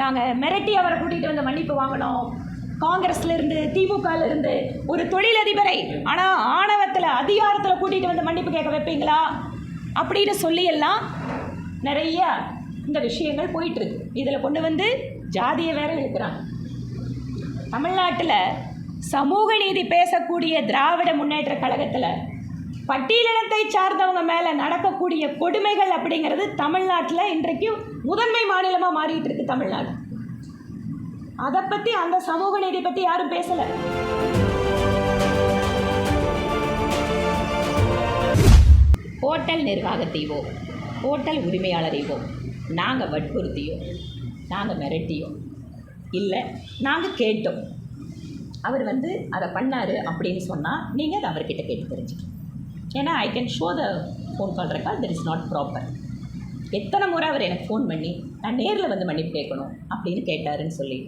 நாங்கள் மிரட்டி அவரை கூட்டிகிட்டு வந்து மன்னிப்பு வாங்கினோம். காங்கிரஸ்லேருந்து திமுகலேருந்து ஒரு தொழிலதிபரை ஆனால் ஆணவத்தில் அதிகாரத்தில் கூட்டிகிட்டு வந்து மன்னிப்பு கேட்க வைப்பீங்களா? அப்படின்னு சொல்லியெல்லாம் நிறைய இந்த விஷயங்கள் போயிட்டுருக்கு இதில் கொண்டு வந்து ஜாதியை வேற இழுக்கிறாங்க. தமிழ்நாட்டில் சமூக நீதி பேசக்கூடிய திராவிட முன்னேற்ற கழகத்தில் பட்டியலினத்தை சார்ந்தவங்க மேலே நடக்கக்கூடிய கொடுமைகள் அப்படிங்கிறது தமிழ்நாட்டில் இன்றைக்கு முதன்மை மாநிலமாக மாறிட்டு இருக்கு தமிழ்நாடு. அதை பற்றி அந்த சமூக நீதி பற்றி யாரும் பேசலை. ஹோட்டல் நிர்வாகத்தையோ ஹோட்டல் உரிமையாளரையோ நாங்கள் வற்புறுத்தியோ நாங்கள் மிரட்டியோ இல்லை நாங்கள் கேட்டோம். அவர் வந்து அதை பண்ணார் அப்படின்னு சொன்னால் நீங்கள் அதை அவர்கிட்ட கேட்டு தெரிஞ்சுக்கணும். ஏன்னா I can show the phone call record that is not proper எத்தனை முறை அவர் எனக்கு ஃபோன் பண்ணி நான் நேரில் வந்து மன்னிப்பு கேட்கணும் அப்படின்னு கேட்டாருன்னு சொல்லி.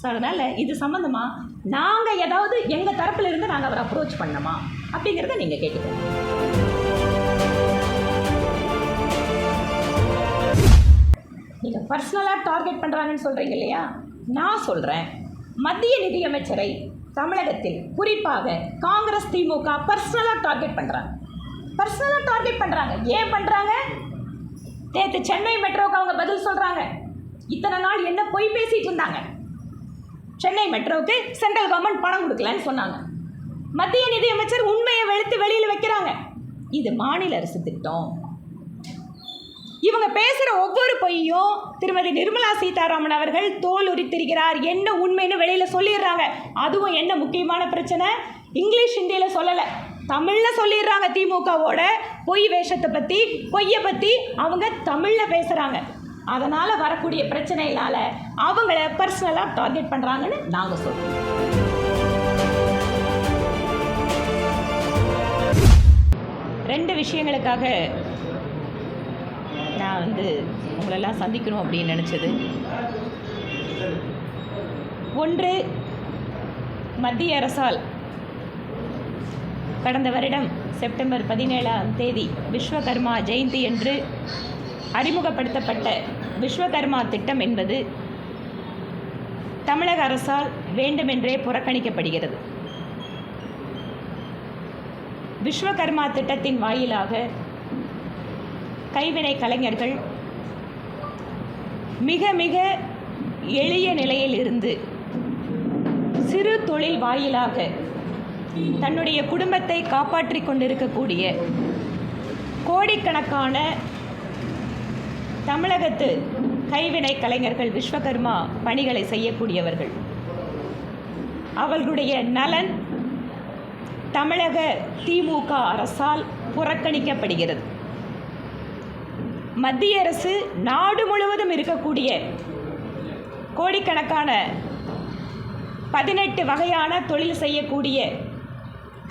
ஸோ அதனால் இது சம்மந்தமாக நாங்கள் ஏதாவது எங்கள் தரப்பில் இருந்து நாங்கள் அவர் அப்ரோச் பண்ணோமா அப்படிங்கிறத நீங்கள் கேட்டுக்கோங்க. நீங்கள் பர்சனலாக டார்கெட் பண்ணுறாங்கன்னு சொல்கிறீங்க இல்லையா? நான் சொல்கிறேன் மத்திய நிதியமைச்சரை தமிழகத்தில் குறிப்பாக காங்கிரஸ் திமுக பர்சனலாக டார்கெட் பண்ணுறாங்க பர்சனலாக டார்கெட் பண்ணுறாங்க ஏன் பண்ணுறாங்க நேற்று சென்னை மெட்ரோவுக்கு அவங்க பதில் சொல்கிறாங்க இத்தனை நாள் என்ன பொய் பேசிகிட்டு இருந்தாங்க. சென்னை மெட்ரோவுக்கு சென்ட்ரல் கவர்மெண்ட் பணம் கொடுக்கலன்னு சொன்னாங்க. மத்திய நிதியமைச்சர் உண்மையை வெளுத்து வெளியில் வைக்கிறாங்க. இது மாநில அரசு திட்டம். இவங்க பேசுகிற ஒவ்வொரு பொய்யும் திருமதி நிர்மலா சீதாராமன் அவர்கள் தோல் உரித்திருக்கிறார். என்ன உண்மைன்னு வெளியில் சொல்லிடுறாங்க. அதுவும் என்ன முக்கியமான பிரச்சனை? இங்கிலீஷ் ஹிந்தியில் சொல்லலை. தமிழில் சொல்லிடுறாங்க திமுகவோட பொய் வேஷத்தை பற்றி பொய்யை பற்றி அவங்க தமிழில் பேசுகிறாங்க அதனால் வரக்கூடிய பிரச்சனைகளால் அவங்கள பர்சனலாக டார்கெட் பண்ணுறாங்கன்னு நாங்கள் சொல்கிறோம் ரெண்டு விஷயங்களுக்காக நான் வந்து உங்களெல்லாம் சந்திக்கணும் அப்படின்னு நினச்சது. ஒன்று மத்திய அரசால் கடந்த வருடம் செப்டம்பர் பதினேழாம் தேதி விஸ்வகர்மா ஜெயந்தி என்று அறிமுகப்படுத்தப்பட்ட விஸ்வகர்மா திட்டம் என்பது தமிழக அரசால் வேண்டுமென்றே புறக்கணிக்கப்படுகிறது. விஸ்வகர்மா திட்டத்தின் வாயிலாக கைவினை கலைஞர்கள் மிக மிக எளிய நிலையில் இருந்து சிறு தொழில் வாயிலாக தன்னுடைய குடும்பத்தை காப்பாற்றிக் கொண்டிருக்கக்கூடிய கோடிக்கணக்கான தமிழகத்து கைவினை கலைஞர்கள் விஸ்வகர்மா பணிகளை செய்யக்கூடியவர்கள். அவர்களுடைய நலன் தமிழக திமுக அரசால் புறக்கணிக்கப்படுகிறது. மத்திய அரசு நாடு முழுவதும் இருக்கக்கூடிய கோடிக்கணக்கான பதினெட்டு வகையான தொழில் செய்யக்கூடிய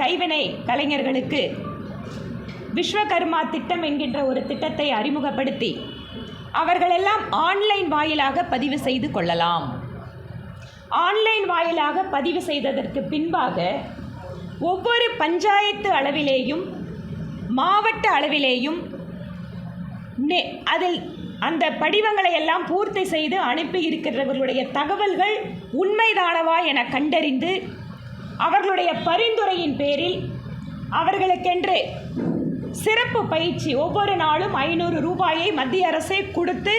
கைவினை கலைஞர்களுக்கு விஸ்வகர்மா திட்டம் என்கின்ற ஒரு திட்டத்தை அறிமுகப்படுத்தி அவர்களெல்லாம் ஆன்லைன் வாயிலாக பதிவு செய்து கொள்ளலாம். ஆன்லைன் வாயிலாக பதிவு செய்ததற்கு பின்பாக ஒவ்வொரு பஞ்சாயத்து அளவிலேயும் மாவட்ட அளவிலேயும் நெ அதில் அந்த படிவங்களை எல்லாம் பூர்த்தி செய்து அனுப்பி இருக்கிறவர்களுடைய தகவல்கள் உண்மைதானவா என கண்டறிந்து அவர்களுடைய பரிந்துரையின் பேரில் அவர்களுக்கென்று சிறப்பு பயிற்சி ஒவ்வொரு நாளும் ஐநூறு ரூபாயை மத்திய அரசே கொடுத்து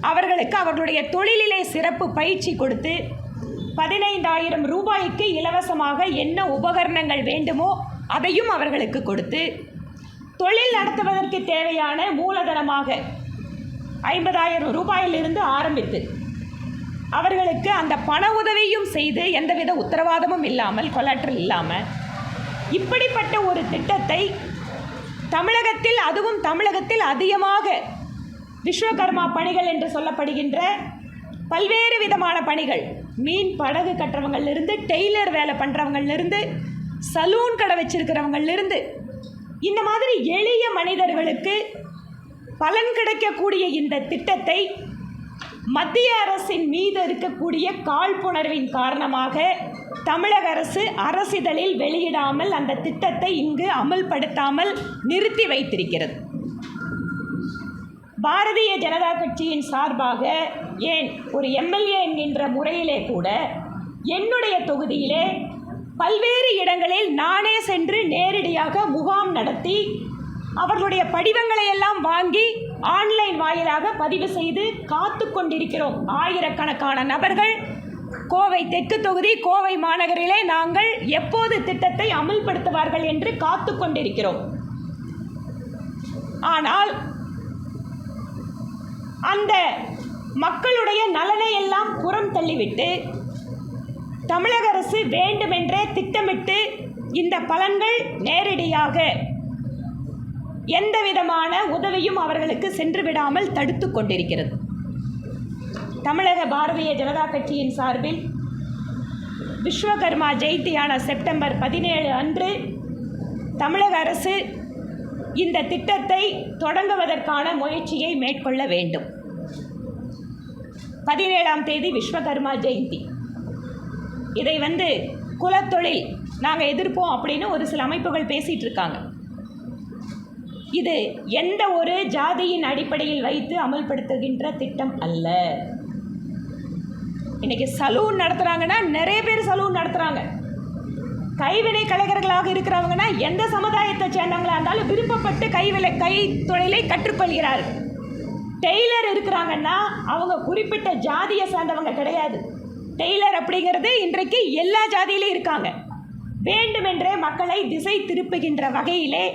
அவர்களுக்கு அவர்களுடைய தொழிலிலே சிறப்பு பயிற்சி கொடுத்து பதினைந்தாயிரம் ரூபாய்க்கு இலவசமாக என்ன உபகரணங்கள் வேண்டுமோ அதையும் அவர்களுக்கு கொடுத்து தொழில் நடத்துவதற்கு தேவையான மூலதனமாக ஐம்பதாயிரம் ரூபாயிலிருந்து ஆரம்பித்து அவர்களுக்கு அந்த பண உதவியும் செய்து எந்தவித உத்தரவாதமும் இல்லாமல் கொலாற்றல் இல்லாமல் இப்படிப்பட்ட ஒரு திட்டத்தை தமிழகத்தில் அதுவும் தமிழகத்தில் அதிகமாக விஸ்வகர்மா பணிகள் என்று சொல்லப்படுகின்ற பல்வேறு விதமான பணிகள். மீன் படகு கட்டுறவங்கள்லேருந்து டெய்லர் வேலை பண்ணுறவங்கள்லேருந்து சலூன் கடை வச்சிருக்கிறவங்கள்லேருந்து இந்த மாதிரி எளிய மனிதர்களுக்கு பலன் கிடைக்கக்கூடிய இந்த திட்டத்தை மத்திய அரசின் மீது இருக்கக்கூடிய காழ்ப்புணர்வின் காரணமாக தமிழக அரசு அரசிதழில் வெளியிடாமல் அந்த திட்டத்தை இங்கு அமல்படுத்தாமல் நிறுத்தி வைத்திருக்கிறது. பாரதிய ஜனதா கட்சியின் சார்பாக ஏன் ஒரு எம்எல்ஏ என்கின்ற முறையிலே கூட என்னுடைய தொகுதியிலே பல்வேறு இடங்களில் நானே சென்று நேரடியாக முகாம் நடத்தி அவர்களுடைய படிவங்களை எல்லாம் வாங்கி ஆன்லைன் வாயிலாக பதிவு செய்து காத்து கொண்டிருக்கிறோம். ஆயிரக்கணக்கான நபர்கள் கோவை தெற்கு தொகுதி கோவை மாநகரிலே நாங்கள் எப்போது திட்டத்தை அமல்படுத்துவார்கள் என்று காத்து கொண்டிருக்கிறோம். ஆனால் அந்த மக்களுடைய நலனை எல்லாம் புறம் தள்ளிவிட்டு தமிழக அரசு வேண்டுமென்றே திட்டமிட்டு இந்த பலன்கள் நேரடியாக எந்த விதமான உதவியும் அவர்களுக்கு சென்று விடாமல் தடுத்து கொண்டிருக்கிறது. தமிழக பாரதிய ஜனதா கட்சியின் சார்பில் விஸ்வகர்மா ஜெயந்தியான செப்டம்பர் பதினேழு அன்று தமிழக அரசு இந்த திட்டத்தை தொடங்குவதற்கான முயற்சியை மேற்கொள்ள வேண்டும். பதினேழாம் தேதி விஸ்வகர்மா ஜெயந்தி. இதை வந்து குலத்தொழில் நாங்கள் எதிர்ப்போம் அப்படின்னு ஒரு சில அமைப்புகள் பேசிகிட்டு இருக்காங்க. இது எந்த ஒரு ஜாதியின் அடிப்படையில் வைத்து அமல்படுத்துகின்ற திட்டம் அல்ல. இன்னைக்கு சலூன் நடத்துகிறாங்கன்னா நிறைய பேர் சலூன் நடத்துகிறாங்க கைவினை கலைஞர்களாக இருக்கிறவங்கன்னா எந்த சமுதாயத்தை சேர்ந்தவங்களாக இருந்தாலும் விருப்பப்பட்டு கைவிலை கை தொழிலை கற்றுக்கொள்கிறார்கள் டெய்லர் இருக்கிறாங்கன்னா அவங்க குறிப்பிட்ட ஜாதியை சார்ந்தவங்க கிடையாது. டெய்லர் அப்படிங்கிறது இன்றைக்கு எல்லா ஜாதியிலையும் இருக்காங்க. வேண்டுமென்றே மக்களை திசை திருப்புகின்ற வகையிலே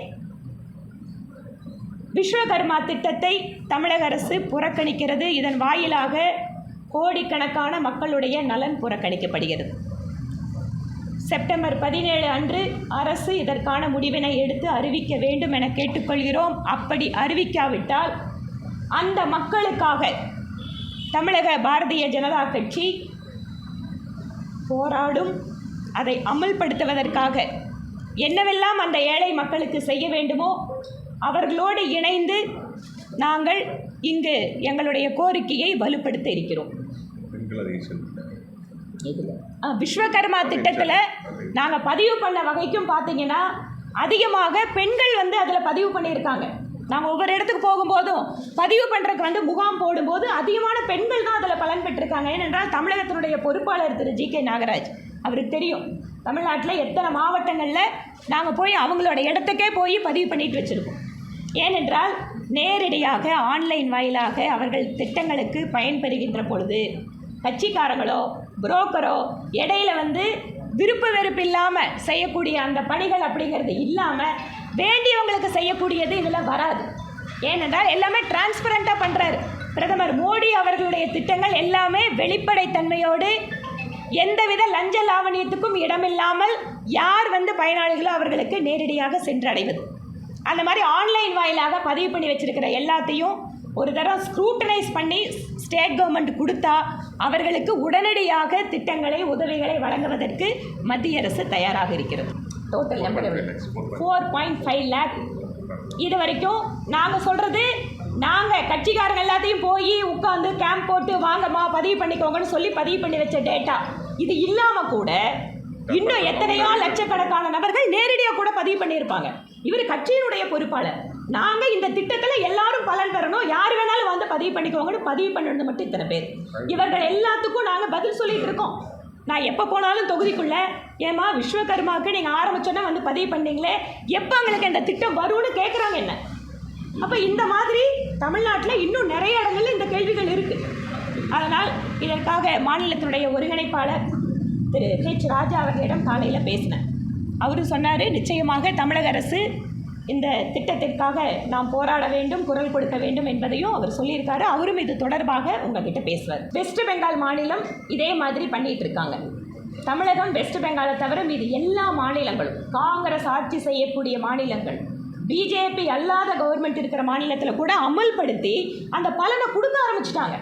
விஸ்வகர்மா திட்டத்தை தமிழக அரசு புறக்கணிக்கிறது. இதன் வாயிலாக கோடிக்கணக்கான மக்களுடைய நலன் புறக்கணிக்கப்படுகிறது. செப்டம்பர் பதினேழு அன்று அரசு இதற்கான முடிவினை எடுத்து அறிவிக்க வேண்டும் என கேட்டுக்கொள்கிறோம். அப்படி அறிவிக்காவிட்டால் அந்த மக்களுக்காக தமிழக பாரதிய ஜனதா கட்சி போராடும். அதை அமல்படுத்துவதற்காக என்னவெல்லாம் அந்த ஏழை மக்களுக்கு செய்ய வேண்டுமோ அவர்களோடு இணைந்து நாங்கள் இங்கு எங்களுடைய கோரிக்கையை வலுப்படுத்த இருக்கிறோம். விஸ்வகர்மா திட்டத்தில் நாங்கள் பதிவு பண்ண வகைக்கும் பார்த்தீங்கன்னா அதிகமாக பெண்கள் வந்து அதில் பதிவு பண்ணியிருக்காங்க. நாங்கள் ஒவ்வொரு இடத்துக்கு போகும்போதும் பதிவு பண்ணுறதுக்கு வந்து முகாம் போடும்போது அதிகமான பெண்கள் தான் அதில் பலன் பெற்றிருக்காங்க. ஏனென்றால் தமிழகத்தினுடைய பொறுப்பாளர் திரு ஜி கே நாகராஜ் அவருக்கு தெரியும். தமிழ்நாட்டில் எத்தனை மாவட்டங்களில் நாங்கள் போய் அவங்களோட இடத்துக்கே போய் பதிவு பண்ணிட்டு வச்சுருக்கோம். ஏனென்றால் நேரடியாக ஆன்லைன் வாயிலாக அவர்கள் திட்டங்களுக்கு பயன்பெறுகின்ற பொழுது கட்சிக்காரங்களோ புரோக்கரோ இடையில வந்து விருப்ப வெறுப்பு இல்லாமல் செய்யக்கூடிய அந்த பணிகள் அப்படிங்கிறது இல்லாமல் வேண்டியவங்களுக்கு செய்யக்கூடியது இதில் வராது. ஏனென்றால் எல்லாமே டிரான்ஸ்பரண்ட்டாக பண்ணுறாரு பிரதமர் மோடி அவர்களுடைய திட்டங்கள் எல்லாமே வெளிப்படைத்தன்மையோடு எந்தவித லஞ்ச லாவணியத்துக்கும் இடமில்லாமல் யார் வந்து பயனாளிகளோ அவர்களுக்கு நேரடியாக சென்றடைவது. அந்த மாதிரி ஆன்லைன் வாயிலாக பதிவு பண்ணி வச்சிருக்கிற எல்லாத்தையும் ஒரு தடவை ஸ்க்ரூட்டனைஸ் பண்ணி ஸ்டேட் கவர்மெண்ட் கொடுத்தா அவர்களுக்கு உடனடியாக திட்டங்களை உதவிகளை வழங்குவதற்கு மத்திய அரசு தயாராக இருக்கிறது. Total number four point five lakh இது வரைக்கும் நாங்கள் சொல்கிறது நாங்கள் கட்சிக்காரங்க எல்லாத்தையும் போய் உட்காந்து கேம்ப் போட்டு வாங்கம்மா பதிவு பண்ணிக்கோங்கன்னு சொல்லி பதிவு பண்ணி வச்ச டேட்டா இது இல்லாமல் கூட இன்னும் எத்தனையோ லட்சக்கணக்கான நபர்கள் நேரடியாக கூட பதிவு பண்ணியிருப்பாங்க. இவர் கட்சியினுடைய பொறுப்பாளர். நாங்கள் இந்த திட்டத்தில் எல்லாரும் பலன் பெறணும். யார் வேணாலும் வந்து பதிவு பண்ணிக்கோங்கன்னு பதிவு பண்ணது மட்டும் இத்தனை பேர். இவர்கள் எல்லாத்துக்கும் நாங்கள் பதில் சொல்லிட்டு இருக்கோம். நான் எப்போ போனாலும் தொகுதிக்குள்ளே ஏமா விஸ்வகர்மாவுக்கு நீங்கள் ஆரம்பிச்சோன்னே வந்து பதிவு பண்ணீங்களே? எப்போ அவங்களுக்கு இந்த திட்டம் வரும்னு கேட்குறாங்க என்ன? அப்போ இந்த மாதிரி தமிழ்நாட்டில் இன்னும் நிறைய இடங்களில் இந்த கேள்விகள் இருக்குது அதனால் இதற்காக மாநிலத்தினுடைய ஒருங்கிணைப்பாளர் திரு ஹெச் ராஜா அவர்களிடம் காலையில் பேசினேன். அவரும் சொன்னார் நிச்சயமாக தமிழக அரசு இந்த திட்டத்திற்காக நாம் போராட வேண்டும் குரல் கொடுக்க வேண்டும் என்பதையும் அவர் சொல்லியிருக்காரு. அவரும் இது தொடர்பாக உங்ககிட்ட பேசுவார். வெஸ்ட் பெங்கால் மாநிலம் இதே மாதிரி பண்ணிட்டு இருக்காங்க தமிழகம் வெஸ்ட் பெங்காலை தவிர மீது எல்லா மாநிலங்களும் காங்கிரஸ் ஆட்சி செய்யக்கூடிய மாநிலங்கள் பிஜேபி அல்லாத கவர்மெண்ட் இருக்கிற மாநிலத்தில் கூட அமல்படுத்தி அந்த பலனை கொடுக்க ஆரம்பிச்சிட்டாங்க.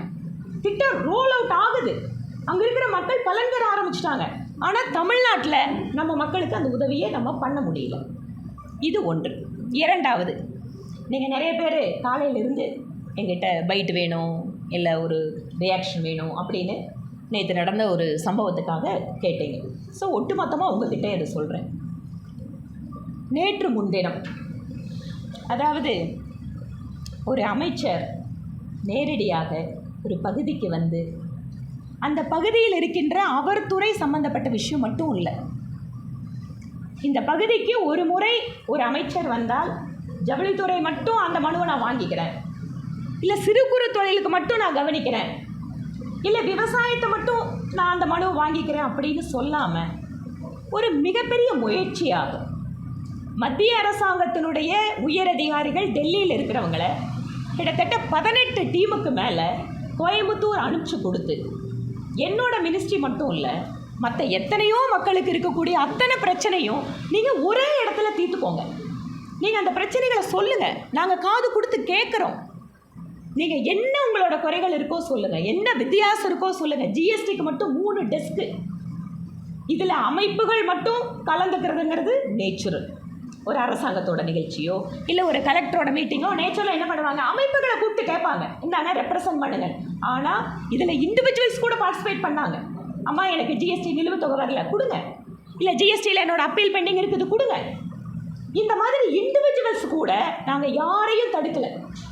திட்டம் ரோல் அவுட் ஆகுது. அங்கே இருக்கிற மக்கள் பலன் பெற ஆரம்பிச்சிட்டாங்க. ஆனால் தமிழ்நாட்டில் நம்ம மக்களுக்கு அந்த உதவியை நம்ம பண்ண முடியல. இது ஒன்று. இரண்டாவது நீங்கள் நிறைய பேர் காலையிலிருந்து எங்கிட்ட பைட் வேணும் இல்லை ஒரு ரியாக்ஷன் வேணும் அப்படின்னு நேற்று நடந்த ஒரு சம்பவத்துக்காக கேட்டீங்க. ஸோ ஒட்டுமொத்தமாக உங்ககிட்ட இதை சொல்கிறேன் நேற்று முன்தினம் அதாவது ஒரு அமைச்சர் நேரடியாக ஒரு பகுதிக்கு வந்து அந்த பகுதியில் இருக்கின்ற அவர் துறை சம்பந்தப்பட்ட விஷயம் மட்டும் இல்லை. இந்த பகுதிக்கு ஒரு முறை ஒரு அமைச்சர் வந்தால் ஜவுளித்துறை மட்டும் அந்த மனுவை நான் வாங்கிக்கிறேன். இல்லை சிறு குறு தொழிலுக்கு மட்டும் நான் கவனிக்கிறேன். இல்லை விவசாயத்தை மட்டும் நான் அந்த மனுவை வாங்கிக்கிறேன் அப்படின்னு சொல்லாமல் ஒரு மிகப்பெரிய முயற்சியாகும். மத்திய அரசாங்கத்தினுடைய உயரதிகாரிகள் டெல்லியில் இருக்கிறவங்கள கிட்டத்தட்ட பதினெட்டு டீமுக்கு மேலே கோயம்புத்தூர் அனுப்பிச்சு கொடுத்து என்னோட மினிஸ்ட்ரி மட்டும் இல்லை மற்ற எத்தனையோ மக்களுக்கு இருக்கக்கூடிய அத்தனை பிரச்சனையும் நீங்கள் ஒரே இடத்துல தீர்த்துக்கோங்க. நீங்கள் அந்த பிரச்சனைகளை சொல்லுங்கள் நாங்கள் காது கொடுத்து கேட்குறோம். நீங்கள் என்ன உங்களோட குறைகள் இருக்கோ சொல்லுங்கள் என்ன வித்தியாசம் இருக்கோ சொல்லுங்கள் ஜிஎஸ்டிக்கு மட்டும் மூணு டெஸ்க்கு இதில் அமைப்புகள் மட்டும் கலந்துக்கிறதுங்கிறது நேச்சுரல் ஒரு அரசாங்கத்தோட நிகழ்ச்சியோ இல்லை ஒரு கலெக்டரோட மீட்டிங்கோ நேச்சுரலாக என்ன பண்ணுவாங்க? அமைப்புகளை கூப்பிட்டு கேட்பாங்க. இந்தாங்க ரெப்ரசன்ட் பண்ணுங்க. ஆனால் இதில் இண்டிவிஜுவல்ஸ் கூட பார்ட்டிசிபேட் பண்ணாங்க. அம்மா எனக்கு ஜிஎஸ்டி நிலுவைத் தொகை வரல. கொடுங்க. இல்லை ஜிஎஸ்டியில் என்னோட அப்பீல் பெண்டிங் இருக்குது. கொடுங்க. இந்த மாதிரி இண்டிவிஜுவல்ஸ் கூட நாங்கள் யாரையும் தடுக்கலை.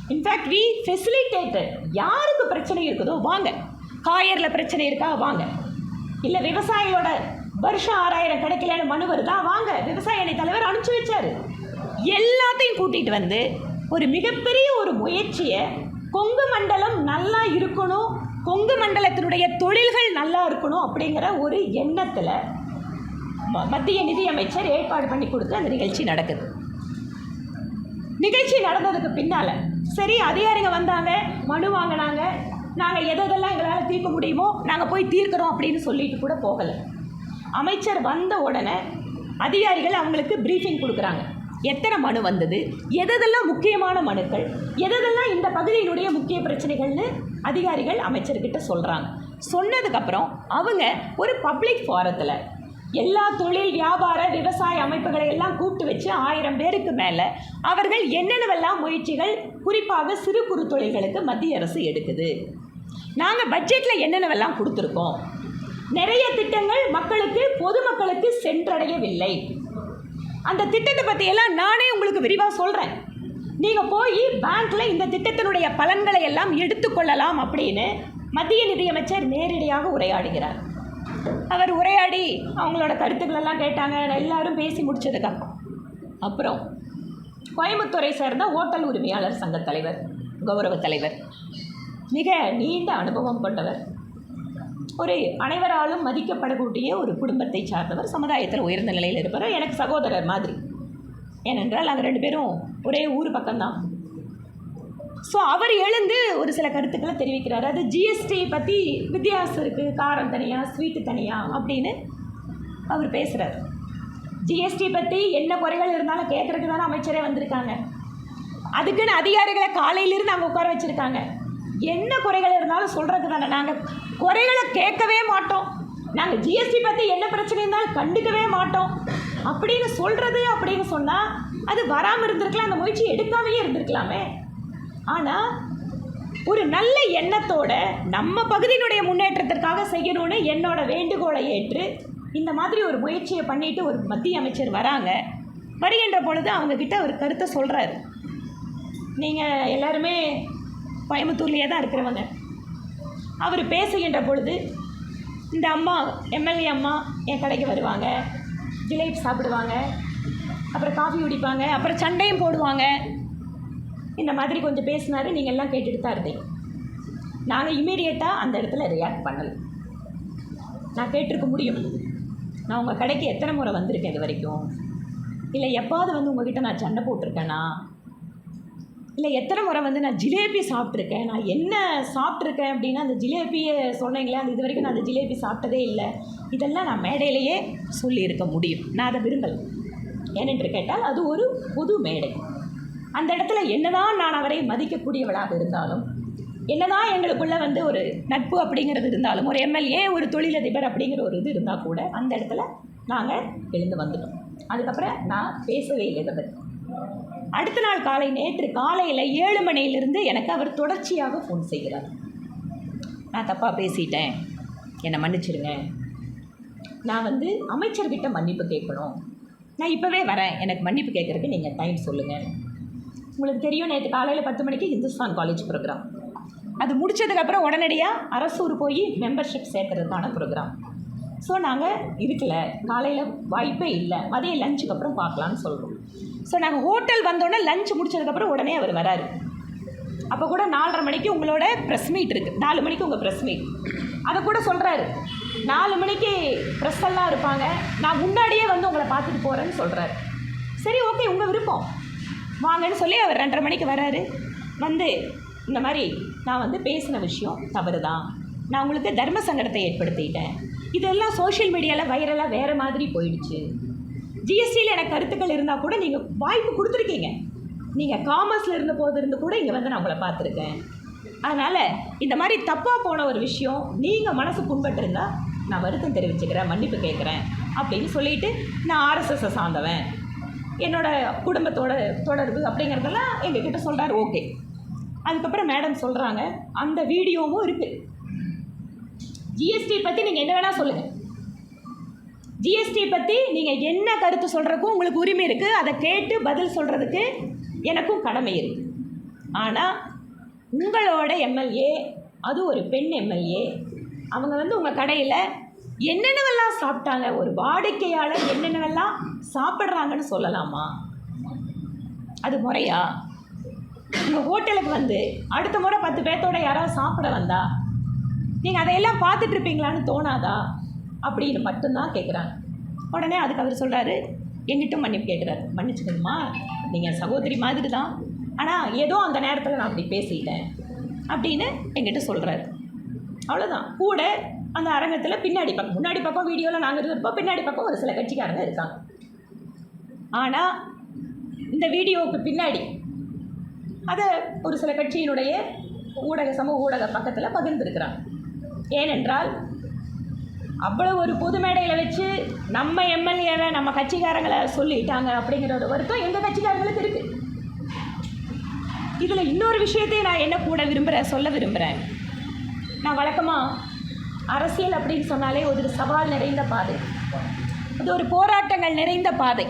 இன்ஃபேக்ட் வி ஃபெசிலிட்டேட்டட் யாருக்கு பிரச்சனை இருக்குதோ வாங்க. காயரில் பிரச்சனை இருக்கா வாங்க. இல்லை விவசாயியோட வருஷம் ஆறாயிரம் கிடைக்கலன்னு மனு வருதா? வாங்க விவசாய அணி தலைவர் அனுப்பிச்சு வச்சாரு. எல்லாத்தையும் கூட்டிகிட்டு வந்து ஒரு மிகப்பெரிய ஒரு முயற்சியை கொங்கு மண்டலம் நல்லா இருக்கணும் கொங்கு மண்டலத்தினுடைய தொழில்கள் நல்லா இருக்கணும் அப்படிங்கிற ஒரு எண்ணத்தில் மத்திய நிதியமைச்சர் ஏற்பாடு பண்ணி கொடுத்து அந்த நிகழ்ச்சி நடக்குது. நிகழ்ச்சி நடந்ததுக்கு பின்னால் சரி அதிகாரிங்க வந்தாங்க மனு வாங்கினாங்க நாங்கள் எதெல்லாம் எங்களால் தீர்க்க முடியுமோ நாங்கள் போய் தீர்க்கிறோம் அப்படின்னு சொல்லிட்டு கூட போகலை. அமைச்சர் வந்த உடனே அதிகாரிகள் அவங்களுக்கு ப்ரீஃபிங் கொடுக்குறாங்க. எத்தனை மனு வந்தது? எதெல்லாம் முக்கியமான மனுக்கள்? எதெல்லாம் இந்த பகுதியினுடைய முக்கிய பிரச்சனைகள்னு அதிகாரிகள் அமைச்சர்கிட்ட சொல்கிறாங்க சொன்னதுக்கப்புறம் அவங்க ஒரு பப்ளிக் ஃபாரத்தில் எல்லா தொழில் வியாபார விவசாய அமைப்புகளை எல்லாம் கூப்பிட்டு வச்சு ஆயிரம் பேருக்கு மேலே அவர்கள் என்னென்னவெல்லாம் முயற்சிகள் குறிப்பாக சிறு குறு தொழில்களுக்கு மத்திய அரசு எடுக்குது? நாங்கள் பட்ஜெட்டில் என்னென்னவெல்லாம் கொடுத்துருக்கோம்? நிறைய திட்டங்கள் மக்களுக்கு பொதுமக்களுக்கு சென்றடையவில்லை. அந்த திட்டத்தை பற்றியெல்லாம் நானே உங்களுக்கு விரிவாக சொல்கிறேன் நீங்கள் போய் பேங்க்கில் இந்த திட்டத்தினுடைய பலன்களை எல்லாம் எடுத்துக்கொள்ளலாம் அப்படின்னு மத்திய நிதியமைச்சர் நேரடியாக உரையாடுகிறார். அவர் உரையாடி அவங்களோட கருத்துக்கள் எல்லாம் கேட்டாங்க. எல்லாரும் பேசி முடிச்சதுக்கப்புறம் அப்புறம் கோயம்புத்தூரை சேர்ந்த ஓட்டல் உரிமையாளர் சங்க தலைவர் கௌரவ தலைவர் மிக நீண்ட அனுபவம் கொண்டவர். ஒரு அனைவராலும் மதிக்கப்படக்கூடிய ஒரு குடும்பத்தை சார்ந்தவர் சமுதாயத்தில் உயர்ந்த நிலையில் இருப்பவர் எனக்கு சகோதரர் மாதிரி. ஏனென்றால் நாங்கள் ரெண்டு பேரும் ஒரே ஊர் பக்கம்தான். ஸோ அவர் எழுந்து ஒரு சில கருத்துக்களை தெரிவிக்கிறார். அது ஜிஎஸ்டி பற்றி வித்தியாசம் இருக்குது காரம் தனியாக ஸ்வீட்டு தனியாக அப்படின்னு அவர் பேசுகிறார் ஜிஎஸ்டி பற்றி என்ன குறைகள் இருந்தாலும் கேட்குறதுக்கு தானே அமைச்சரே வந்திருக்காங்க. அதுக்குன்னு அதிகாரிகளை காலையிலிருந்து அங்கே உட்கார வச்சுருக்காங்க. என்ன குறைகள் இருந்தாலும் சொல்கிறது தானே. நாங்கள் குறைகளை கேட்கவே மாட்டோம். நாங்கள் ஜிஎஸ்டி பற்றி என்ன பிரச்சனை இருந்தாலும் கண்டுக்கவே மாட்டோம். அப்படின்னு சொல்கிறது அப்படின்னு சொன்னால் அது வராமல் இருந்திருக்கலாம் அந்த முயற்சி எடுக்காமையே இருந்திருக்கலாமே. ஆனால் ஒரு நல்ல எண்ணத்தோட நம்ம பகுதியினுடைய முன்னேற்றத்திற்காக செய்யணும்னு என்னோட வேண்டுகோளை ஏற்று இந்த மாதிரி ஒரு முயற்சியை பண்ணிட்டு ஒரு மத்திய அமைச்சர் வராங்க. வருகின்ற பொழுது அவங்கக்கிட்ட ஒரு கருத்தை சொல்கிறாரு நீங்கள் எல்லாருமே கோயம்புத்தூர்லேயே தான் இருக்கிறவங்க. அவர் பேசுகின்ற பொழுது இந்த அம்மா எம்எல்ஏ அம்மா என் கடைக்கு வருவாங்க. ஜிலேபி சாப்பிடுவாங்க. அப்புறம் காஃபி குடிப்பாங்க. அப்புறம் சண்டையும் போடுவாங்க. இந்த மாதிரி கொஞ்சம் பேசினாரு. நீங்கள் எல்லாம் கேட்டுட்டு தான் இருந்தீங்க. நாங்கள் இமீடியட்டாக அந்த இடத்துல ரியாக்ட் பண்ணல. நான் கேட்டிருக்க முடியும். நான் உங்கள் கடைக்கு எத்தனை முறை வந்திருக்கேன் இது வரைக்கும்? இல்லை எப்பாவது வந்து உங்ககிட்ட நான் சண்டை போட்டிருக்கேனா? இல்லை எத்தனை முறை வந்து நான் ஜிலேபி சாப்பிட்ருக்கேன் நான் என்ன சாப்பிட்ருக்கேன் அப்படின்னா அந்த ஜிலேபியை சொன்னீங்களே அந்த இது வரைக்கும் நான் அந்த ஜிலேபி சாப்பிட்டதே இல்லை. இதெல்லாம் நான் மேடையிலேயே சொல்லியிருக்க முடியும். நான் அதை விரும்பலை. ஏனென்று கேட்டால் அது ஒரு பொது மேடை. அந்த இடத்துல என்னதான் நான் அவரை மதிக்கக்கூடியவளாக இருந்தாலும் என்னதான் எங்களுக்குள்ளே வந்து ஒரு நட்பு அப்படிங்கிறது இருந்தாலும் ஒரு எம்எல்ஏ ஒரு தொழிலதிபர் அப்படிங்கிற ஒரு இது இருந்தால் கூட அந்த இடத்துல நாங்கள் எழுந்து வந்துட்டோம். அதுக்கப்புறம் நான் பேசவே இல்லை இதை பற்றி அடுத்த நாள் காலை நேற்று காலையில் ஏழு மணியிலிருந்து எனக்கு அவர் தொடர்ச்சியாக ஃபோன் செய்கிறார். நான் தப்பாக பேசிட்டேன். என்னை மன்னிச்சிடுங்க. நான் வந்து அமைச்சர்கிட்ட மன்னிப்பு கேட்கணும். நான் இப்போவே வரேன். எனக்கு மன்னிப்பு கேட்குறதுக்கு நீங்கள் டைம் சொல்லுங்கள் உங்களுக்கு தெரியும் நேற்று காலையில் பத்து மணிக்கு ஹிந்துஸ்தான் காலேஜ் ப்ரோக்ராம் அது முடிச்சதுக்கப்புறம் உடனடியாக அரசூர் போய் மெம்பர்ஷிப் சேர்க்கறதுக்கான ப்ரோக்ராம் ஸோ நாங்கள் இருக்கல. காலையில் வாய்ப்பே இல்லை. மதியம் லஞ்சுக்கு அப்புறம் பார்க்கலான்னு சொல்கிறோம் ஸோ நாங்கள் ஹோட்டல் வந்தோடனே லஞ்ச் முடிச்சதுக்கப்புறம் உடனே அவர் வராரு. அப்போ கூட நாலரை மணிக்கு உங்களோட ப்ரெஸ் மீட் இருக்குது நாலு மணிக்கு உங்கள் ப்ரெஸ் மீட் அதை கூட சொல்கிறாரு நாலு மணிக்கு ப்ரெஸ் எல்லாம் இருப்பாங்க. நான் முன்னாடியே வந்து உங்களை பார்த்துட்டு போகிறேன்னு சொல்கிறாரு சரி ஓகே உங்கள் விருப்பம். வாங்கன்னு சொல்லி அவர் ரெண்டரை மணிக்கு வராரு. வந்து இந்த மாதிரி நான் வந்து பேசின விஷயம் தவறு தான் நான் உங்களுக்கு தர்ம சங்கடத்தை ஏற்படுத்திட்டேன். இதெல்லாம் சோஷியல் மீடியாவில் வைரலாக வேறு மாதிரி போயிடுச்சு. ஜிஎஸ்டியில் எனக்கு கருத்துக்கள் இருந்தால் கூட நீங்கள் வாய்ப்பு கொடுத்துருக்கீங்க. நீங்கள் காமர்ஸில் இருந்த போது இருந்து கூட இங்கே வந்து நான் உங்களை பார்த்துருக்கேன். அதனால் இந்த மாதிரி தப்பாக போன ஒரு விஷயம் நீங்கள் மனசு புண்பட்டிருந்தா நான் வருத்தம் தெரிவிச்சுக்கிறேன் மன்னிப்பு கேட்குறேன் அப்படின்னு சொல்லிட்டு நான் ஆர்எஸ்எஸ்ஸை சார்ந்தவன். என்னோட குடும்பத்தோட தொடர்பு அப்படிங்கிறதெல்லாம் எங்ககிட்ட சொல்கிறாரு ஓகே அதுக்கப்புறம் மேடம் சொல்கிறாங்க அந்த வீடியோவும் இருக்குது ஜிஎஸ்டி பற்றி நீங்கள் என்ன வேணால் சொல்லுங்கள் ஜிஎஸ்டி பற்றி நீங்கள் என்ன கருத்து சொல்கிறதுக்கும் உங்களுக்கு உரிமை இருக்குது அதை கேட்டு பதில் சொல்கிறதுக்கு எனக்கும் கடமை இருக்குது ஆனால் உங்களோட எம்எல்ஏ அது ஒரு பெண் எம்எல்ஏ அவங்க வந்து உங்கள் கடையில் என்னென்னவெல்லாம் சாப்பிட்டாங்க ஒரு வாடிக்கையாளர் என்னென்னவெல்லாம் சாப்பிட்றாங்கன்னு சொல்லலாமா? அது முறையா? உங்கள் ஹோட்டலுக்கு வந்து அடுத்த முறை பத்து பேர்த்தோட யாராவது சாப்பிட வந்தா நீங்கள் அதையெல்லாம் பார்த்துட்ருப்பீங்களான்னு தோணாதா? அப்படின்னு மட்டும்தான் கேட்குறாங்க உடனே அதுக்கு அவர் சொல்கிறாரு என்கிட்டும் மன்னிப்பு கேட்குறாரு. மன்னிச்சுக்கணுமா? நீங்கள் சகோதரி மாதிரி தான் ஆனால் ஏதோ அந்த நேரத்தில் நான் அப்படி பேசிட்டேன். அப்படின்னு எங்கிட்ட சொல்கிறாரு அவ்வளோதான் கூட அந்த அரங்கத்தில் பின்னாடி பக்கம் முன்னாடி பக்கம் வீடியோவில் நாங்கள் இருப்போம் பின்னாடி பக்கம் ஒரு சில கட்சிக்காரங்க இருக்காங்க. ஆனால் இந்த வீடியோவுக்கு பின்னாடி அதை ஒரு சில கட்சியினுடைய ஊடக சமூக ஊடக பக்கத்தில் பகிர்ந்துருக்கிறாங்க. ஏனென்றால் அவ்வளோ ஒரு பொது மேடையில் வச்சு நம்ம எம்எல்ஏவை நம்ம கட்சிக்காரங்களை சொல்லிட்டாங்க அப்படிங்கிற ஒரு வருத்தம் எங்கள் கட்சிக்காரங்களுக்கு இருக்குது இதில் இன்னொரு விஷயத்தையும் நான் என்ன கூட விரும்புகிறேன் சொல்ல விரும்புகிறேன் நான் வழக்கமாக அரசியல் அப்படின்னு சொன்னாலே ஒரு சவால் நிறைந்த பாதை. அது ஒரு போராட்டங்கள் நிறைந்த பாதை.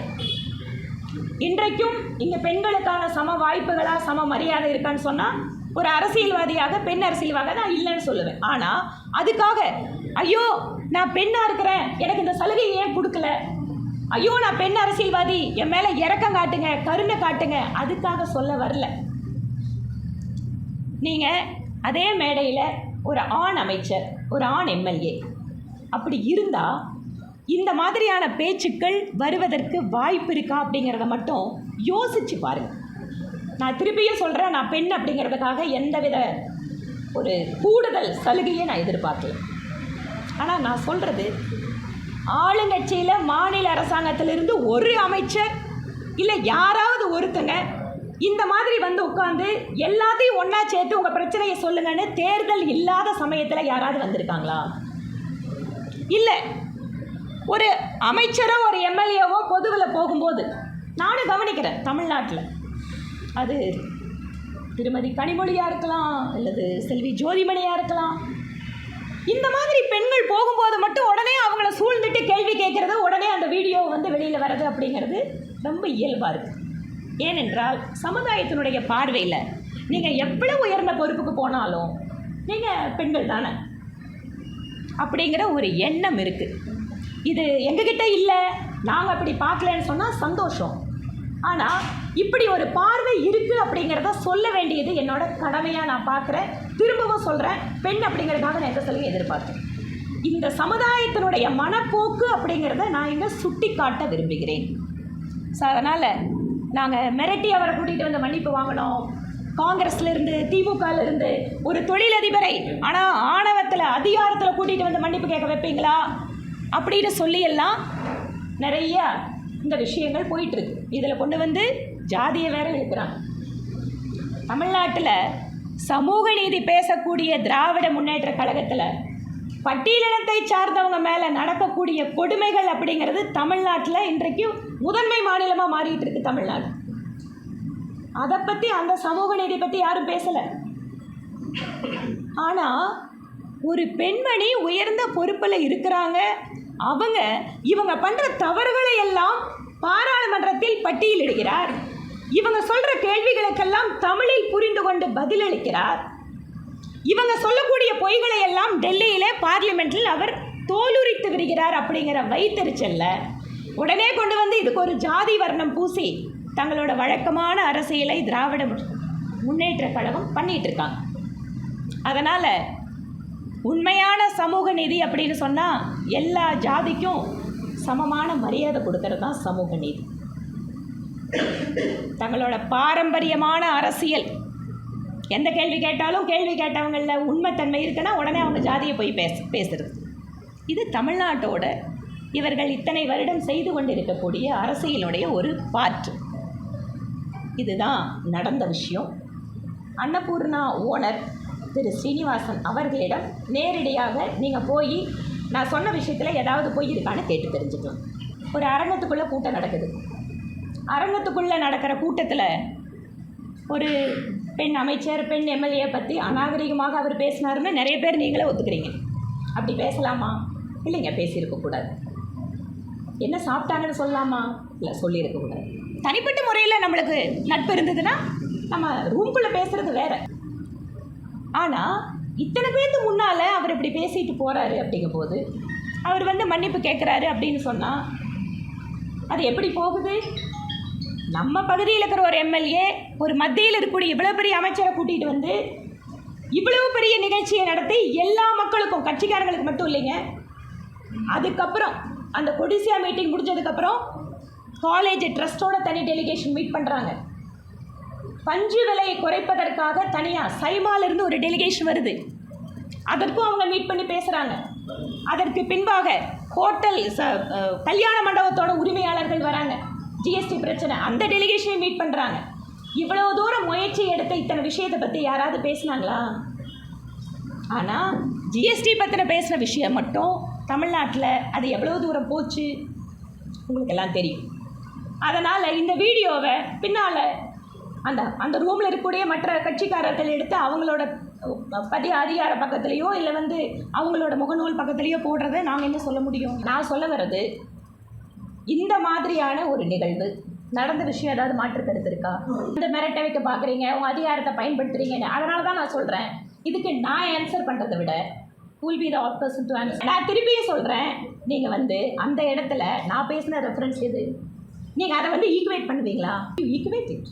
இன்றைக்கும் இங்கே பெண்களுக்கான சம வாய்ப்புகளாக சம மரியாதை இருக்கான்னு சொன்னால் ஒரு அரசியல்வாதியாக பெண் அரசியல்வாக நான் இல்லைன்னு சொல்லுவேன். ஆனால் அதுக்காக ஐயோ நான் பெண்ணாக இருக்கிறேன். எனக்கு இந்த சலுகையை ஏன் கொடுக்கல? ஐயோ நான் பெண் அரசியல்வாதி. என் மேலே இறக்கம் காட்டுங்க கருணை காட்டுங்க. அதுக்காக சொல்ல வரல. நீங்கள் அதே மேடையில் ஒரு ஆண் அமைச்சர் ஒரு ஆண் எம்எல்ஏ. அப்படி இருந்தால் இந்த மாதிரியான பேச்சுக்கள் வருவதற்கு வாய்ப்பு இருக்கா அப்படிங்கிறத மட்டும் யோசிச்சு பாருங்கள் நான் திருப்பியும் சொல்கிறேன் நான் பெண் அப்படிங்கிறதுக்காக எந்தவித ஒரு கூடுதல் சலுகையை நான் எதிர்பார்க்கல. ஆனால் நான் சொல்கிறது ஆளுங்கட்சியில் மாநில அரசாங்கத்திலிருந்து ஒரு அமைச்சர் இல்லை யாராவது ஒருத்தங்க இந்த மாதிரி வந்து உட்காந்து எல்லாத்தையும் ஒன்றா சேர்த்து உங்கள் பிரச்சனையை சொல்லுங்கன்னு தேர்தல் இல்லாத சமயத்தில் யாராவது வந்திருக்காங்களா? இல்லை. ஒரு அமைச்சரோ ஒரு எம்எல்ஏவோ பொதுவில் போகும்போது நானும் கவனிக்கிறேன் தமிழ்நாட்டில். அது திருமதி கனிமொழியாக இருக்கலாம் அல்லது செல்வி ஜோதிமணியாக இருக்கலாம் இந்த மாதிரி பெண்கள் போகும்போது மட்டும் உடனே அவங்கள சூழ்ந்துட்டு கேள்வி கேட்குறது உடனே அந்த வீடியோ வந்து வெளியில் வர்றது அப்படிங்கிறது ரொம்ப இயல்பாக இருக்குது ஏனென்றால் சமுதாயத்தினுடைய பார்வையில் நீங்கள் எவ்வளோ உயர்ந்த பொறுப்புக்கு போனாலும் நீங்கள் பெண்கள் தானே? அப்படிங்கிற ஒரு எண்ணம் இருக்குது இது எங்ககிட்ட இல்லை நாங்கள் அப்படி பார்க்கலன்னு சொன்னால் சந்தோஷம். ஆனால் இப்படி ஒரு பார்வை இருக்குது அப்படிங்கிறத சொல்ல வேண்டியது என்னோட கடமையாக நான் பார்க்குறேன். திரும்பவும் சொல்கிறேன் பெண் அப்படிங்கிறதுக்காக நான் எந்த சொல்லையும் எதிர்பார்த்தேன் இந்த சமுதாயத்தினுடைய மனப்போக்கு அப்படிங்கிறத நான் இங்கே சுட்டி காட்ட விரும்புகிறேன். ஸோ அதனால் நாங்கள் மிரட்டி அவரை கூட்டிகிட்டு வந்து மன்னிப்பு வாங்கினோம் காங்கிரஸ்லேருந்து திமுகலேருந்து ஒரு தொழிலதிபரை ஆனால் ஆணவத்தில் அதிகாரத்தில் கூட்டிகிட்டு வந்து மன்னிப்பு கேட்க வைப்பீங்களா? அப்படின்னு சொல்லியெல்லாம் நிறைய இந்த விஷயங்கள் போயிட்டுருக்கு இதில் கொண்டு வந்து ஜாதியை வேற இருக்கிறான். தமிழ்நாட்டில் சமூக நீதி பேசக்கூடிய திராவிட முன்னேற்ற கழகத்தில் பட்டியலினத்தை சார்ந்தவங்க மேலே நடக்கக்கூடிய கொடுமைகள் அப்படிங்கிறது தமிழ்நாட்டில் இன்றைக்கு முதன்மை மாநிலமாக மாறிட்டு இருக்கு தமிழ்நாடு. அதை பற்றி அந்த சமூக நீதி பற்றி யாரும் பேசலை. ஆனால் ஒரு பெண்மணி உயர்ந்த பொறுப்பில் இருக்கிறாங்க. அவங்க இவங்க பண்ணுற தவறுகளை எல்லாம் பாராளுமன்றத்தில் பட்டியலிடுகிறார். இவங்க சொல்கிற கேள்விகளுக்கெல்லாம் தமிழில் புரிந்து கொண்டு பதிலளிக்கிறார். இவங்க சொல்லக்கூடிய பொய்களை எல்லாம் டெல்லியிலே பார்லிமெண்ட்டில் அவர் தோலுரித்து விடுகிறார் அப்படிங்கிற வைத்தறிச்சல்ல. உடனே கொண்டு வந்து இதுக்கு ஒரு ஜாதி வர்ணம் பூசி தங்களோட வழக்கமான அரசியலை திராவிட முன்னேற்ற கழகம் பண்ணிட்டு இருக்காங்க அதனால் உண்மையான சமூக நீதி அப்படின்னு சொன்னால் எல்லா ஜாதிக்கும் சமமான மரியாதை கொடுக்கறது தான் சமூக நீதி. தங்களோட பாரம்பரியமான அரசியல். எந்த கேள்வி கேட்டாலும் கேள்வி கேட்டவங்களில் உண்மைத்தன்மை இருக்குன்னா உடனே அவங்க ஜாதியை போய் பேச பேசுறது. இது தமிழ்நாட்டோட இவர்கள் இத்தனை வருடம் செய்து கொண்டிருக்கக்கூடிய அரசியலுடைய ஒரு பாற்று. இதுதான் நடந்த விஷயம். அன்னபூர்ணா ஓனர் திரு ஸ்ரீனிவாசன் அவர்களிடம் நேரடியாக நீங்கள் போய் நான் சொன்ன விஷயத்தில் ஏதாவது போய் இருக்கான்னு கேட்டு தெரிஞ்சுக்கலாம். ஒரு அரங்கத்துக்குள்ளே கூட்டம் நடக்குது. அரங்கத்துக்குள்ளே நடக்கிற கூட்டத்தில் ஒரு பெண் அமைச்சர் பெண் எம்எல்ஏ பற்றி அநாகரிகமாக அவர் பேசினாருன்னு நிறைய பேர் நீங்களே ஒத்துக்கிறீங்க. அப்படி பேசலாமா? இல்லைங்க பேசியிருக்கக்கூடாது என்ன சாப்பிட்டாங்கன்னு சொல்லலாமா? இல்லை சொல்லியிருக்கக்கூடாது தனிப்பட்ட முறையில் நம்மளுக்கு நட்பு இருந்ததுன்னா நம்ம ரூம்குள்ளே பேசுகிறது வேற. ஆனால் இத்தனை பேர்த்து முன்னால் அவர் இப்படி பேசிட்டு போகிறாரு அப்படிங்கும்போது அவர் வந்து மன்னிப்பு கேட்குறாரு அப்படின்னு சொன்னால் அது எப்படி போகுது? நம்ம பகுதியில் இருக்கிற ஒரு எம்எல்ஏ ஒரு மத்தியில் இருக்கக்கூடிய இவ்வளோ பெரிய அமைச்சரை கூட்டிகிட்டு வந்து இவ்வளவு பெரிய நிகழ்ச்சியை நடத்தி எல்லா மக்களுக்கும் கட்சிக்காரங்களுக்கு மட்டும் இல்லைங்க. அதுக்கப்புறம் அந்த கொடிசியா மீட்டிங் முடிஞ்சதுக்கப்புறம் காலேஜ் ட்ரஸ்ட்டோட தனி டெலிகேஷன் மீட் பண்ணுறாங்க பஞ்சு விலையை குறைப்பதற்காக தனியாக சைமாலிருந்து ஒரு டெலிகேஷன் வருது. அதற்கும் அவங்க மீட் பண்ணி பேசுகிறாங்க அதற்கு பின்பாக ஹோட்டல் ச கல்யாண மண்டபத்தோட உரிமையாளர்கள் வராங்க. ஜிஎஸ்டி பிரச்சனை. அந்த டெலிகேஷனை மீட் பண்ணுறாங்க இவ்வளோ தூரம் முயற்சி எடுத்த இத்தனை விஷயத்தை பற்றி யாராவது பேசுனாங்களா? ஆனால் ஜிஎஸ்டி பற்றின பேசின விஷயம் மட்டும் தமிழ்நாட்டில் அது எவ்வளோ தூரம் போச்சு? உங்களுக்கு எல்லாம் தெரியும். அதனால் இந்த வீடியோவை பின்னால் அந்த அந்த ரூமில் இருக்கக்கூடிய மற்ற கட்சிக்காரர்கள் எடுத்து அவங்களோட பதிய அதிகார பக்கத்துலேயோ இல்லை வந்து அவங்களோட முகநூல் பக்கத்துலேயோ போடுறதை நாங்கள் என்ன சொல்ல முடியும்? நான் சொல்ல வர்றது இந்த மாதிரியான ஒரு நிகழ்வு நடந்த விஷயம் ஏதாவது மாற்று கருத்து இருக்கா? இந்த மிரட்ட வைக்க பார்க்குறீங்க உங்கள் அதிகாரத்தை பயன்படுத்துறீங்கன்னு. அதனால தான் நான் சொல்கிறேன் இதுக்கு நான் ஆன்சர் பண்ணுறதை விட cool be the odd person to answer நான் திருப்பியும் சொல்கிறேன் நீங்கள் வந்து அந்த இடத்துல நான் பேசின ரெஃபரன்ஸ் எது? நீங்கள் அதை வந்து ஈக்குவேட் பண்ணுவீங்களா? Equate it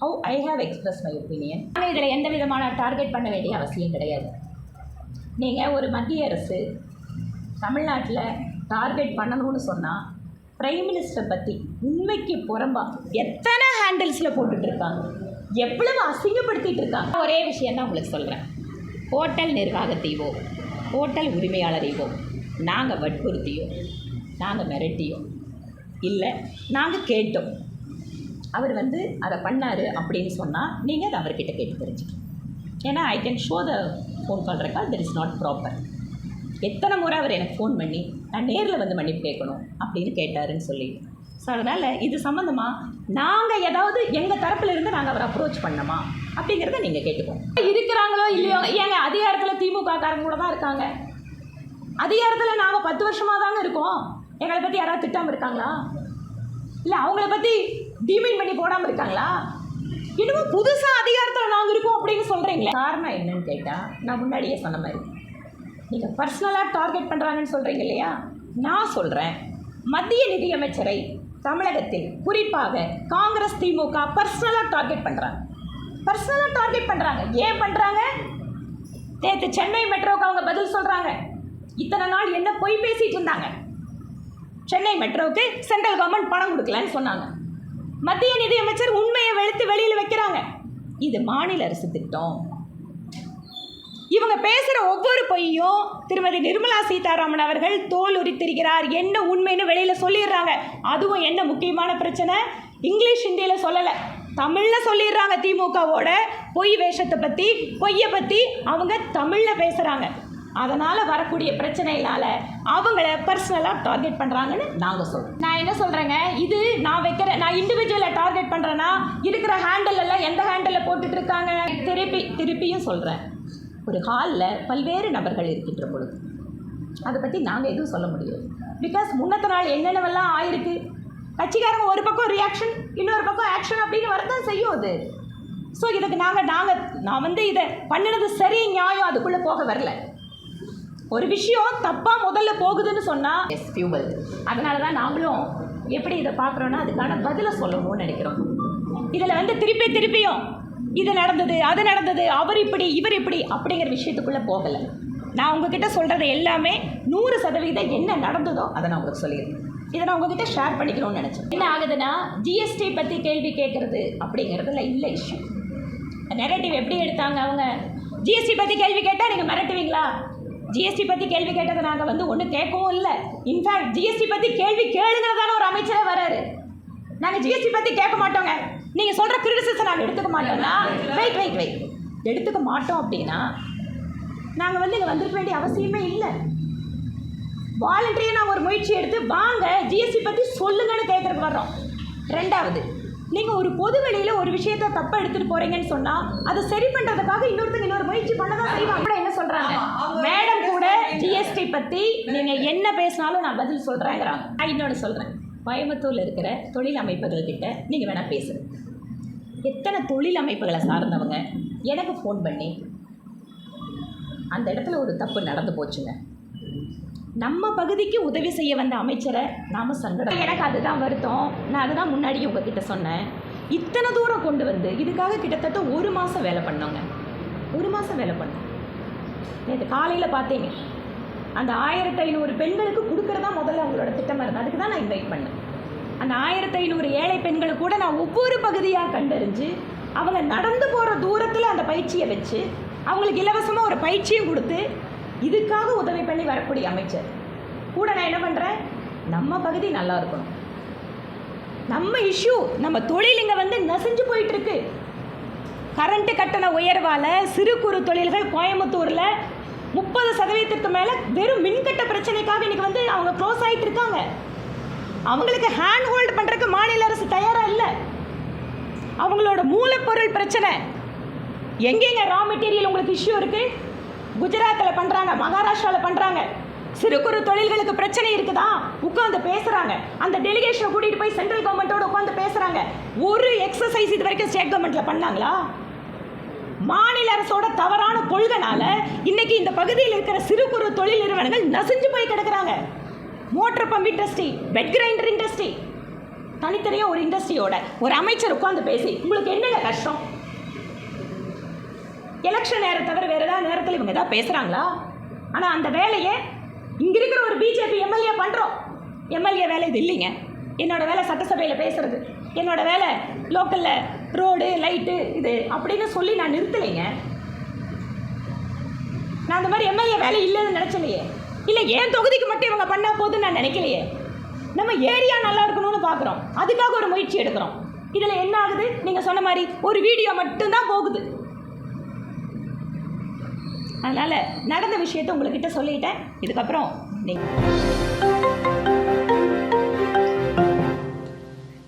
how I have express my opinion ஆனால் இதில் எந்த விதமான டார்கெட் பண்ண வேண்டிய அவசியம் கிடையாது. நீங்கள் ஒரு மத்திய அரசு தமிழ்நாட்டில் டார்கெட் பண்ணணும்னு சொன்னால் பிரைம் மினிஸ்டர் பற்றி உண்மைக்கு புறம்பா எத்தனை ஹேண்டில்ஸில் போட்டுட்ருக்காங்க எவ்வளவு அசிங்கப்படுத்திட்டு இருக்காங்க? ஒரே விஷயம் தான் உங்களுக்கு சொல்கிறேன் ஹோட்டல் நிர்வாகத்தையோ ஹோட்டல் உரிமையாளரையோ நாங்கள் வற்புறுத்தியோ நாங்கள் மிரட்டியோ இல்லை நாங்கள் கேட்டோம். அவர் வந்து அதை பண்ணார் அப்படின்னு சொன்னால் நீங்கள் அதை அவர்கிட்ட கேட்டு தெரிஞ்சுக்கணும். ஏன்னா I can show the phone call record that is not proper எத்தனை முறை அவர் எனக்கு ஃபோன் பண்ணி நான் நேரில் வந்து மன்னிப்பு கேட்கணும் அப்படின்னு கேட்டாருன்னு சொல்லி ஸோ அதனால் இது சம்மந்தமாக நாங்கள் ஏதாவது எங்கள் தரப்பில் இருந்து நாங்கள் அவரை அப்ரோச் பண்ணோமா அப்படிங்கிறத நீங்கள் கேட்டுக்கோங்க. இருக்கிறாங்களோ இல்லையோ ஏங்க அதிகாரத்தில் திமுக காரங்க கூட தான் இருக்காங்க. அதிகாரத்தில் நாங்கள் பத்து வருஷமாக தாங்க இருக்கோம். எங்களை பற்றி யாராவது திட்டாமல் இருக்காங்களா? இல்லை அவங்கள பற்றி டீமைன் பண்ணி போடாமல் இருக்காங்களா? இன்னமும் புதுசாக அதிகாரத்தில் நாங்கள் இருக்கோம் அப்படின்னு சொல்கிறீங்களே காரணம் என்னன்னு கேட்டால் நான் முன்னாடியே சொன்ன மாதிரி நீங்கள் பர்சனலாக டார்கெட் பண்ணுறாங்கன்னு சொல்கிறீங்க இல்லையா? நான் சொல்கிறேன் மத்திய நிதியமைச்சரை தமிழகத்தில் குறிப்பாக காங்கிரஸ் திமுக பர்சனலாக டார்கெட் பண்ணுறாங்க பர்சனலாக டார்கெட் பண்ணுறாங்க ஏன் பண்ணுறாங்க நேற்று சென்னை மெட்ரோவுக்கு அவங்க பதில் சொல்கிறாங்க இத்தனை நாள் என்ன பொய் பேசிகிட்டு இருந்தாங்க? சென்னை மெட்ரோவுக்கு சென்ட்ரல் கவர்மெண்ட் பணம் கொடுக்கலன்னு சொன்னாங்க. மத்திய நிதியமைச்சர் உண்மையை வெளுத்து வெளியில் வைக்கிறாங்க. இது மாநில அரசு திட்டம். இவங்க பேசுகிற ஒவ்வொரு பொய்யும் திருமதி நிர்மலா சீதாராமன் அவர்கள் தோல் உரித்திருக்கிறார். என்ன உண்மைன்னு வெளியில் சொல்லிடுறாங்க. அதுவும் என்ன முக்கியமான பிரச்சனை? இங்கிலீஷ் ஹிந்தியில் சொல்லலை. தமிழில் சொல்லிடுறாங்க திமுகவோட பொய் வேஷத்தை பற்றி பொய்யை பற்றி அவங்க தமிழில் பேசுகிறாங்க அதனால் வரக்கூடிய பிரச்சனையினால அவங்கள பர்சனலாக டார்கெட் பண்ணுறாங்கன்னு நாங்கள் சொல்கிறோம் நான் என்ன சொல்கிறேங்க இது நான் வைக்கிற நான் இண்டிவிஜுவலை டார்கெட் பண்ணுறேன்னா இருக்கிற ஹேண்டில் எல்லாம் எந்த ஹேண்டில் போட்டுட்டு இருக்காங்க? திருப்பி திருப்பியும் சொல்கிறேன் ஒரு ஹாலில் பல்வேறு நபர்கள் இருக்கின்ற பொழுது. அதை பற்றி நாங்கள் எதுவும் சொல்ல முடியாது. பிகாஸ் முன்னத்த நாள் என்னென்னவெல்லாம் ஆயிருக்கு? கட்சிக்காரங்க ஒரு பக்கம் ரியாக்ஷன் இன்னொரு பக்கம் ஆக்ஷன் அப்படின்னு வரதான் செய்யும் அது. ஸோ இதுக்கு நாங்கள் நாங்கள் நான் வந்து இதை பண்ணினது சரி நியாயம் அதுக்குள்ளே போக வரல. ஒரு விஷயம் தப்பாக முதல்ல போகுதுன்னு சொன்னால் எஸ் ஃபியூவல் அதனால தான் நாமளும் எப்படி இதை பார்க்குறோன்னா அதுக்கான பதிலை சொல்லணும்னு நினைக்கிறோம். இதில் வந்து திருப்பி திருப்பியும் இது நடந்தது அது நடந்தது அவர் இப்படி இவர் இப்படி அப்படிங்கிற விஷயத்துக்குள்ளே போகலை. நான் உங்ககிட்ட சொல்கிறது எல்லாமே நூறு சதவீதம் என்ன நடந்ததோ அதை நான் உங்களுக்கு சொல்லிடுறேன். இதை நான் உங்ககிட்ட ஷேர் பண்ணிக்கணும்னு நினச்சேன். என்ன ஆகுதுன்னா ஜிஎஸ்டி பற்றி கேள்வி கேட்குறது அப்படிங்கிறதுல இல்லை இஷ்யூ நெரட்டிவ் எப்படி எடுத்தாங்க அவங்க? ஜிஎஸ்டி பற்றி கேள்வி கேட்டால் நீங்கள் மிரட்டுவீங்களா? ஜிஎஸ்டி பற்றி கேள்வி கேட்டதை நாங்கள் வந்து ஒன்றும் கேட்கவும் இல்லை. இன்ஃபேக்ட் ஜிஎஸ்டி பற்றி கேள்வி கேளுங்கிறதான ஒரு அமைச்சரே வராரு. நாங்கள் ஜிஎஸ்டி பற்றி கேட்க மாட்டோங்க. நீங்கள் சொல்கிற கிரிட்டிசிசம் நாங்கள் எடுத்துக்க மாட்டோம்னா வெயிட் வெயிட் வெயிட் எடுத்துக்க மாட்டோம் அப்படின்னா நாங்கள் வந்து இங்கே வந்திருக்க வேண்டிய அவசியமே இல்லை. வாலண்டரியாக நாங்கள் ஒரு முயற்சி எடுத்து வாங்க ஜிஎஸ்டி பற்றி சொல்லுங்கன்னு கேட்குறதுக்கு வர்றோம். ரெண்டாவது நீங்கள் ஒரு பொது வெளியில் ஒரு விஷயத்த தப்பாக எடுத்துகிட்டு போகிறீங்கன்னு சொன்னால் அதை சரி பண்ணுறதுக்காக இன்னொருத்தங்க இன்னொரு முயற்சி பண்ண தான் செய்வாங்க. கூட என்ன சொல்கிறாங்க மேடம் கூட ஜிஎஸ்டி பற்றி நீங்கள் என்ன பேசினாலும் நான் பதில் சொல்கிறேங்கிறாங்க நான் இன்னொன்று சொல்கிறேன் கோயம்புத்தூரில் இருக்கிற தொழில் அமைப்புகள்கிட்ட நீங்கள் வேணால் பேசுங்க. எத்தனை தொழில் அமைப்புகளை சார்ந்தவங்க? எனக்கு ஃபோன் பண்ணி. அந்த இடத்துல ஒரு தப்பு நடந்து போச்சுங்க. நம்ம பகுதிக்கு உதவி செய்ய வந்த அமைச்சரை நாம் சங்கடம். எனக்கு அதுதான் வருத்தம். நான் அதுதான் முன்னாடி உங்ககிட்ட சொன்னேன். இத்தனை தூரம் கொண்டு வந்து இதுக்காக கிட்டத்தட்ட ஒரு மாதம் வேலை பண்ணோங்க. ஒரு மாதம் வேலை பண்ணோம். நேற்று காலையில் பார்த்தீங்க. அந்த ஆயிரத்தி ஐநூறு பெண்களுக்கு கொடுக்கறதா முதல்ல அவங்களோட திட்டமாக இருந்தது. அதுக்கு தான் நான் இன்வைட் பண்ணேன். அந்த ஆயிரத்தி ஐநூறு ஏழை பெண்களை கூட நான் ஒவ்வொரு பகுதியாக கண்டறிஞ்சு அவங்க நடந்து போகிற தூரத்தில் அந்த பயிற்சியை வச்சு அவங்களுக்கு இலவசமாக ஒரு பயிற்சியும் கொடுத்து இதுக்காக உதவி பண்ணி வரக்கூடிய அமைச்சர். கூட நான் என்ன பண்ணுறேன் நம்ம பகுதி நல்லா இருக்கணும். நம்ம இஷ்யூ நம்ம தொழில் இங்கே வந்து நெசஞ்சு போயிட்டுருக்கு கரண்ட்டு கட்டண உயர்வால் சிறு குறு தொழில்கள் கோயம்புத்தூரில் முப்பது சதவீதத்துக்கு மேலே வெறும் மின்கட்ட பிரச்சனைக்காக இன்னைக்கு வந்து அவங்க க்ளோஸ் ஆகிட்டு இருக்காங்க. அவங்களுக்கு ஹேண்ட் ஹோல்டு பண்ணுறதுக்கு மாநில அரசு தயாராக இல்லை. அவங்களோட மூலப்பொருள் பிரச்சனை. எங்கெங்க ரா மெட்டீரியல் உங்களுக்கு இஷ்யூ இருக்குது குஜராத்தில் பண்ணுறாங்க மகாராஷ்டிராவில் பண்ணுறாங்க சிறு குறு தொழில்களுக்கு பிரச்சனை இருக்குதா? உட்காந்து பேசுகிறாங்க அந்த டெலிகேஷனை கூட்டிகிட்டு போய் சென்ட்ரல் கவர்மெண்ட்டோட உட்காந்து பேசுகிறாங்க ஒரு எக்ஸசைஸ் இது வரைக்கும் ஸ்டேட் கவர்மெண்ட்டில் பண்ணாங்களா? மாநில அரசோட தவறான கொள்கைனால இன்னைக்கு இந்த பகுதியில் இருக்கிற சிறு குறு தொழில் நிறுவனங்கள் நசிஞ்சு போய் கிடக்குறாங்க. Motor pump industry wet grinder industry தனித்தனியாக ஒரு இண்டஸ்ட்ரியோட ஒரு அமைச்சர் உட்காந்து பேசி உங்களுக்கு என்னங்க கஷ்டம்? எலெக்ஷன் நேரம் தவிர வேறு ஏதாவது நேரத்தில் இவங்க ஏதாவது பேசுகிறாங்களா ஆனால் அந்த வேலையை இங்கே இருக்கிற ஒரு பிஜேபி எம்எல்ஏ பண்ணுறோம் எம்எல்ஏ வேலை இது இல்லைங்க. என்னோடய வேலை சட்டசபையில் பேசுறது. என்னோடய வேலை லோக்கலில் ரோடு லைட்டு இது. அப்படின்னு சொல்லி நான் நிறுத்தலைங்க. நான் அந்த மாதிரி எம்எல்ஏ வேலை இல்லைன்னு நினச்சலையே. இல்லை ஏன் தொகுதிக்கு மட்டும் இவங்க பண்ணால் போதுன்னு நான் நினைக்கலையே. நம்ம ஏரியா நல்லா இருக்கணும்னு பார்க்குறோம் அதுக்காக ஒரு முயற்சி எடுக்கிறோம். இதில் என்ன ஆகுது? நீங்கள் சொன்ன மாதிரி ஒரு வீடியோ மட்டும்தான் போகுது. அதனால் நடந்த விஷயத்தை உங்கள்கிட்ட சொல்லிட்டேன். இதுக்கப்புறம் நீங்கள்